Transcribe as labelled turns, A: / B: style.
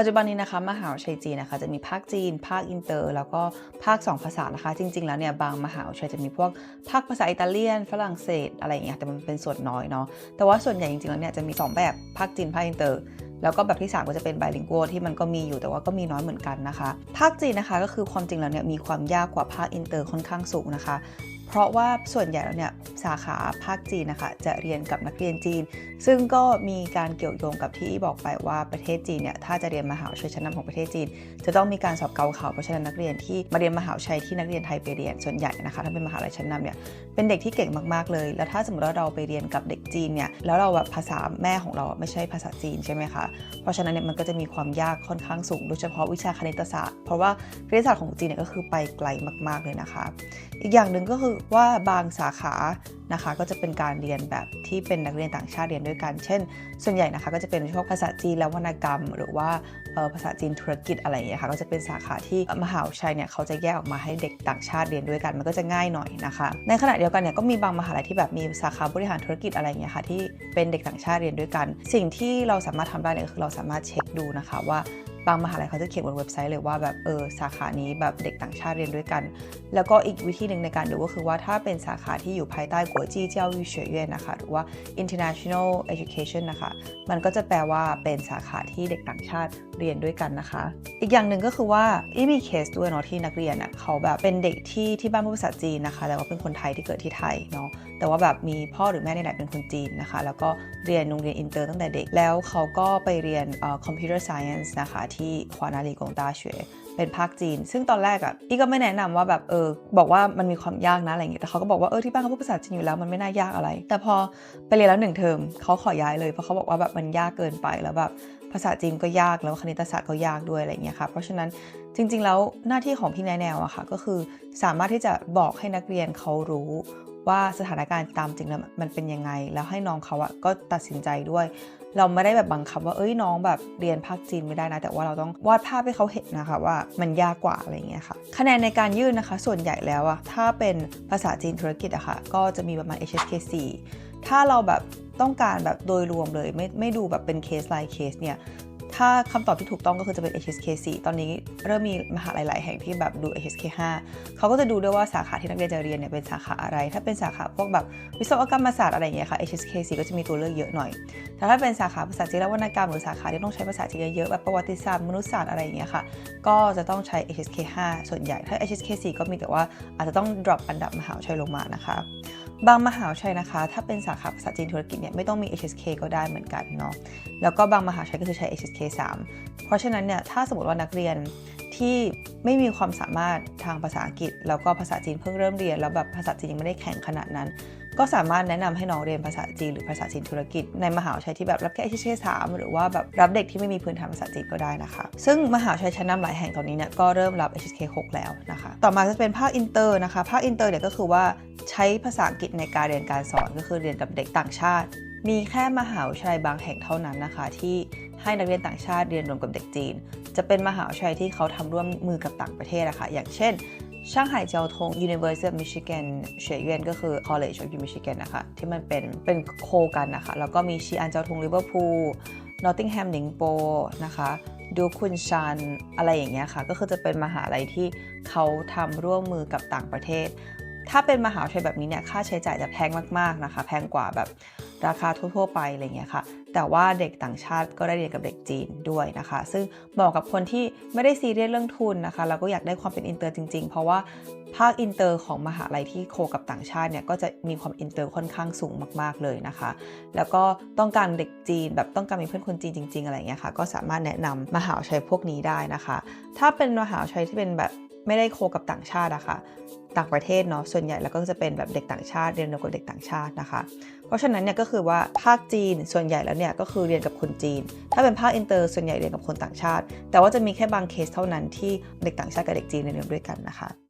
A: ปัจจุบันนี้นะคะมหาวิทยาลัยจีนนะคะจะมีภาคจีน ภาคอินเตอร์ แล้วก็ภาค 2 ภาษานะคะ จริง ๆ แล้วเนี่ยบางมหาวิทยาลัยจะมีพวกภาคภาษาอิตาเลียน ฝรั่งเศสอะไรอย่างเงี้ยแต่มันเป็นส่วนน้อยเนาะแต่ว่าส่วนใหญ่จริงๆแล้วเนี่ยจะมี 2 แบบภาคจีนภาคอินเตอร์แล้วก็แบบที่ 3 ก็จะเป็นไบลิง u a l ที่มันก็มีอยู่แต่ว่าก็มีน้อยเหมือนกันนะคะ ภาคจีนนะคะก็คือความจริงแล้วเนี่ยมีความยากกว่าภาคอินเตอร์ค่อนข้างสูงนะคะ เพราะว่าส่วนใหญ่แล้วเนี่ยสาขาภาคจีนนะคะจะเรียนกับนักเรียนจีน ซึ่งก็มีการเกี่ยวโยงกับที่บอกไปว่าประเทศจีนเนี่ยถ้าจะเรียนมหาวิทยาลัยชั้นนำของประเทศจีน จะต้องมีการสอบเกาเขาเพราะฉะนั้นนักเรียนที่มาเรียนมหาวิทยาลัยที่นักเรียนไทยไปเรียนส่วนใหญ่นะคะถ้าเป็นมหาวิทยาลัยชั้นนำเนี่ยเป็นเด็กที่เก่งมากๆเลย แล้วถ้าสมมติว่าเราไปเรียนกับเด็กจีนเนี่ยแล้วเราแบบภาษาแม่ของเราไม่ใช่ภาษาจีนใช่ไหมคะเพราะฉะนั้นเนี่ยมันก็จะมีความยากค่อนข้างสูงโดยเฉพาะวิชาคณิตศาสตร์เพราะว่าคณิตศาสตร์ของจีนเนี่ยก็คือไปไกลมาก ๆเลยนะคะ อีกอย่างหนึ่งก็คือว่าบางสาขานะคะก็จะเป็นการเรียนแบบที่เป็นนักเรียนต่างชาติเรียนด้วยกัน เช่น ส่วนใหญ่นะคะก็จะเป็นพวกภาษาจีนและวรรณกรรม หรือว่าภาษาจีนธุรกิจอะไรอย่างเงี้ยค่ะก็จะเป็นสาขาที่มหาวิทยาลัยเนี่ยเขาจะแยกออกมาให้เด็กต่างชาติเรียนด้วยกันมันก็จะง่ายหน่อยนะคะ ในขณะเดียวกันเนี่ยก็มีบางมหาลัยที่แบบมีสาขาบริหารธุรกิจอะไรอย่างเงี้ยค่ะที่เป็นเด็กต่างชาติเรียนด้วยกัน สิ่งที่เราสามารถทำได้เนี่ยก็คือเราสามารถเช็คดูนะคะว่า บางมหาลัยเขาจะเขียนบนเว็บไซต์เลยว่าแบบเออสาขานี้แบบเด็กต่างชาติเรียนด้วยกัน แล้วก็อีกวิธีหนึ่งในการดูก็คือว่าถ้าเป็นสาขาที่อยู่ภายใต้กัวจีเจ้าวิเฉยเยนนะคะหรือว่า international education นะคะ มันก็จะแปลว่าเป็นสาขาที่เด็กต่างชาติ เรียนด้วยกันนะคะ อีกอย่างหนึ่งก็คือว่าที่มีเคสด้วยเนาะที่นักเรียนอะเขาแบบเป็นเด็กที่ที่บ้านพูดภาษาจีนนะคะ แต่ว่าเป็นคนไทยที่เกิดที่ไทยเนาะแต่ว่าแบบมีพ่อหรือแม่ในไหนเป็นคนจีนนะคะ แล้วก็เรียนโรงเรียนอินเตอร์ตั้งแต่เด็ก แล้วเขาก็ไปเรียนเอ่อ computer science นะคะที่ควานาลีกงตาเฉวเป็นภาคจีน ซึ่งตอนแรกอะพี่ก็ไม่แนะนำว่าแบบเออบอกว่ามันมีความยากนะอะไรอย่างเงี้ยแต่เขาก็บอกว่าเออที่บ้านเขาพูดภาษาจีนอยู่แล้วมันไม่น่ายากอะไร แต่พอไปเรียนแล้วหนึ่งเทอมเขาขอย้ายเลยเพราะเขาบอกว่าแบบมันยากเกินไปแล้วแบบ ภาษาจีนก็ยากแล้วคณิตศาสตร์ก็ยากด้วยอะไรเงี้ยค่ะ เพราะฉะนั้นจริง ๆ แล้วหน้าที่ของพี่นายแนวอะค่ะก็คือสามารถที่จะบอกให้นักเรียนเขารู้ว่าสถานการณ์ตามจริงแล้วมันเป็นยังไง แล้วให้น้องเขาอะก็ตัดสินใจด้วย เราไม่ได้แบบบังคับว่าเอ้ยน้องแบบเรียนภาคจีนไม่ได้นะ แต่ว่าเราต้องวาดภาพให้เขาเห็นนะคะว่ามันยากกว่าอะไรเงี้ยค่ะ คะแนนในการยื่นนะคะ ส่วนใหญ่แล้วอะถ้าเป็นภาษาจีนธุรกิจอะค่ะก็จะมีประมาณ HSK 4ถ้าเราแบบ ต้องการแบบโดยรวมเลย ไม่ไม่ดูแบบเป็นเคส by เคสเนี่ยถ้าคำตอบที่ถูกต้องก็คือจะเป็น HSK 4ตอนนี้เริ่มมีมหาลัยหลายแห่งที่แบบดู HSK 5เขาก็จะดูด้วยว่าสาขาที่นักเรียนจะเรียนเนี่ยเป็นสาขาอะไร ถ้าเป็นสาขาพวกแบบวิศวกรรมศาสตร์อะไรอย่างเงี้ยค่ะ HSK 4ก็จะมีตัวเลือกเยอะหน่อย แต่ถ้าเป็นสาขาภาษาจีนและวรรณกรรมหรือสาขาที่ต้องใช้ภาษาจีนเยอะๆแบบประวัติศาสตร์มนุษยศาสตร์อะไรอย่างเงี้ยค่ะ ก็จะต้องใช้ HSK 5ส่วนใหญ่ ถ้า HSK 4ก็มีแต่ว่าอาจจะต้อง drop อันดับมหาวิทยาลัยลงมานะคะ บางมหาวิทยาลัยนะคะ ถ้าเป็นสาขาภาษาจีนธุรกิจเนี่ยไม่ต้องมี HSK ก็ได้เหมือนกันเนาะแล้วก็บางมหาวิทยาลัยก็คือใช้ HSK 3 เพราะฉะนั้นเนี่ยถ้าสมมติว่านักเรียนที่ไม่มีความสามารถทางภาษาอังกฤษ แล้วก็ภาษาจีนเพิ่งเริ่มเรียน แล้วแบบภาษาจีนยังไม่ได้แข็งขนาดนั้น ก็สามารถแนะนำให้น้องเรียนภาษาจีนหรือภาษาจีนธุรกิจ ในมหาวิทยาลัยที่แบบรับแค่ HSK 3หรือว่าแบบรับเด็กที่ไม่มีพื้นฐานภาษาจีนก็ได้นะคะ ซึ่งมหาวิทยาลัยชั้นนำหลายแห่งตอนนี้เนี่ยก็เริ่มรับ HSK 6 แล้วนะคะ ต่อมาจะเป็นภาคอินเตอร์นะคะ ภาคอินเตอร์เนี่ยก็คือว่าใช้ภาษาอังกฤษในการเรียนการสอนก็คือเรียนกับเด็กต่างชาติ มีแค่มหาวิทยาลัยบางแห่งเท่านั้นนะคะ ที่ให้นักเรียนต่างชาติเรียนรวมกับเด็กจีน จะเป็นมหาวิทยาลัยที่เขาทำร่วมมือกับต่างประเทศอะคะอย่างเช่น ช่างหายเจียวทง University of Michigan เฉยเวียนก็คือ College of Michigan นะคะ ที่มันเป็นเป็นโคกันนะคะ แล้วก็มีชีอันเจียวทงลิเวอร์พูล Nottingham นิงโปนะคะดูคุนชันอะไรอย่างเงี้ยค่ะ ก็คือจะเป็นมหาลัยที่เขาทำร่วมมือกับต่างประเทศ ถ้าเป็นมหาวิทยาลัยแบบนี้เนี่ยค่าใช้จ่ายจะแพงมากๆนะคะ แพงกว่าแบบราคาทั่วๆไปอะไรเงี้ยค่ะ แต่ว่าเด็กต่างชาติก็ได้เรียนกับเด็กจีนด้วยนะคะ ซึ่งเหมาะกับคนที่ไม่ได้ซีเรียสเรื่องทุนนะคะ แล้วก็อยากได้ความเป็นอินเตอร์จริงๆ เพราะว่าภาคอินเตอร์ของมหาลัยที่โคกับต่างชาติเนี่ยก็จะมีความอินเตอร์ค่อนข้างสูงมากๆเลยนะคะ แล้วก็ต้องการเด็กจีนแบบต้องการมีเพื่อนคนจีนจริง ๆ อะไรเงี้ยค่ะ ก็สามารถแนะนำมหาวิทยาลัยพวกนี้ได้นะคะ ถ้าเป็นมหาวิทยาลัยที่เป็นแบบ ไม่ได้โคกับต่างชาติอะคะต่างประเทศเนาะส่วนใหญ่แล้วก็จะเป็นแบบเด็กต่างชาติเรียนกับเด็กต่างชาตินะคะ เพราะฉะนั้นเนี่ยก็คือว่าภาคจีนส่วนใหญ่แล้วเนี่ยก็คือเรียนกับคนจีน ถ้าเป็นภาคอินเตอร์ส่วนใหญ่เรียนกับคนต่างชาติ แต่ว่าจะมีแค่บางเคสเท่านั้นที่เด็กต่างชาติกับเด็กจีนเรียนด้วยกันนะคะ